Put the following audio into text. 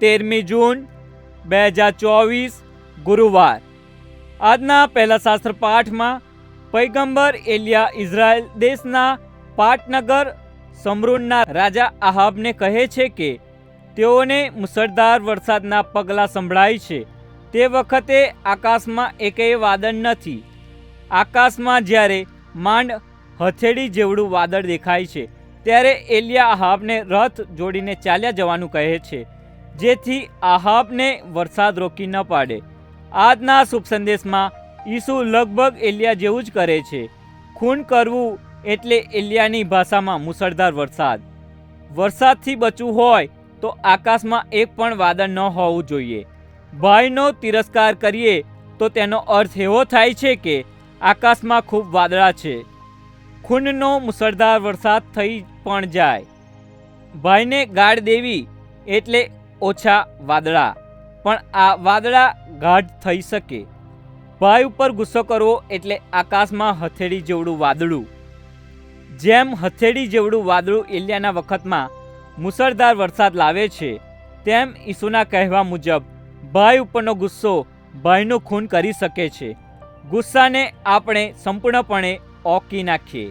તેરમી જૂન, બે હજાર ચોવીસ, ગુરુવાર. આજના પહેલા શાસ્ત્ર પાઠમાં પૈગંબર એલિયા ઇઝરાયલ દેશના પાટનગર સમરૂનના રાજા આહાબને કહે છે કે, તેઓને મુસળધાર વરસાદના પગલાં સંભળાય છે. તે વખતે આકાશમાં એકેય વાદળ નથી. આકાશમાં જ્યારે માંડ હથેળી જેવડું વાદળ દેખાય છે, ત્યારે એલિયા આહાબને રથ જોડીને ચાલ્યા જવાનું કહે છે. જેથી આહાબને વરસાદ રોકી ન પાડે. આજના શુભ સંદેશમાં ઈસુ લગભગ એલિયા જેવું જ કરે છે. ખૂન કરવું એટલે એલિયાની ભાષામાં મુસળધાર વરસાદ. વરસાદથી બચવું હોય તો આકાશમાં એક પણ વાદળ ન હોવું જોઈએ. ભાઈનો તિરસ્કાર કરીએ તો તેનો અર્થ એવો થાય છે કે આકાશમાં ખૂબ વાદળા છે. ખૂનનો મુસળધાર વરસાદ થઈ પણ જાય. ભાઈને ગાળ દેવી એટલે ઓછા વાદળા. પણ આ વાદળા ગાઢ થઈ શકે. ભાઈ ઉપર ગુસ્સો કરવો એટલે આકાશમાં હથેળી જેવડું વાદળું. જેમ હથેળી જેવડું વાદળું એલિયાના વખતમાં મુસળધાર વરસાદ લાવે છે, તેમ ઈસુના કહેવા મુજબ ભાઈ ઉપરનો ગુસ્સો ભાઈનું ખૂન કરી શકે છે. ગુસ્સાને આપણે સંપૂર્ણપણે ઓકી નાખીએ.